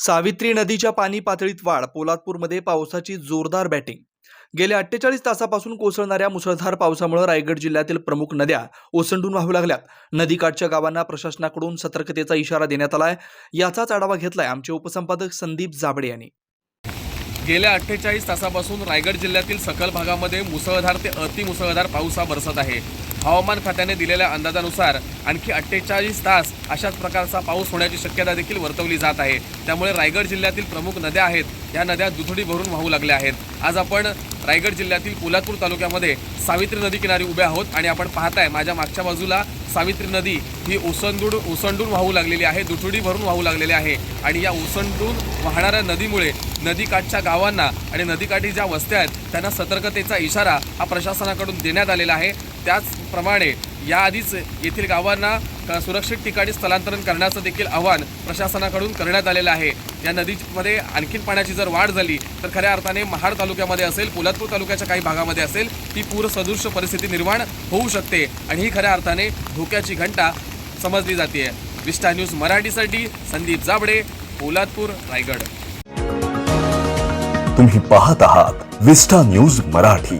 सावित्री नदीच्या पाणी पातळीत वाढ पोलादपूरमध्ये पावसाची जोरदार बॅटिंग. गेल्या अठ्ठेचाळीस तासापासून कोसळणाऱ्या मुसळधार पावसामुळे रायगड जिल्ह्यातील प्रमुख नद्या ओसंडून वाहू लागल्यात. नदीकाठच्या गावांना प्रशासनाकडून सतर्कतेचा इशारा देण्यात आलाय. याचाच आढावा घेतलाय आमचे उपसंपादक संदीप जाबडे यांनी. गेल्या अठ्ठेचाळीस तासापासून रायगड जिल्ह्यातील सकल भागामध्ये मुसळधार ते अतिमुसळधार पाऊस हा बरसत आहे. हवामान खात्याने दिलेल्या अंदाजानुसार आणखी अठ्ठेचाळीस तास अशाच प्रकारचा पाऊस होण्याची शक्यता देखील वर्तवली जात आहे. त्यामुळे रायगड जिल्ह्यातील प्रमुख नद्या आहेत. या नद्या दुथडी भरून वाहू लागल्या आहेत. आज आपण रायगड जिल्ह्यातील कोल्हापूर तालुक्यामध्ये सावित्री नदी किनारी उभे आहोत आणि आपण पाहताय माझ्या मागच्या बाजूला सावित्री नदी ही ओसंडून ओसंडून वाहू लागलेली आहे दुथडी भरून वाहू लागलेली आहे. आणि या ओसंडून वाहणाऱ्या नदीमुळे नदीकाठच्या गावांना आणि नदीकाठी ज्या वस्त्या आहेत त्यांना सतर्कतेचा इशारा हा प्रशासनाकडून देण्यात आलेला आहे. त्याच प्रमाणे याआधीच येथील गावांना क- सुरक्षित ठिकाणी स्थलांतरण करण्याचं देखील आवाहन प्रशासनाकडून करण्यात आलेलं आहे. या नदीमध्ये आणखीन पाण्याची जर वाढ झाली तर खऱ्या अर्थाने महाड तालुक्यामध्ये असेल पोलादपूर तालुक्याच्या काही भागामध्ये असेल ती पूरसदृश परिस्थिती निर्माण होऊ शकते आणि ही खऱ्या अर्थाने धोक्याची घंटा समजली जाते. विस्टा न्यूज मराठीसाठी संदीप जाबडे पोलादपूर रायगड. तुम्ही पाहत आहात विस्टा न्यूज मराठी.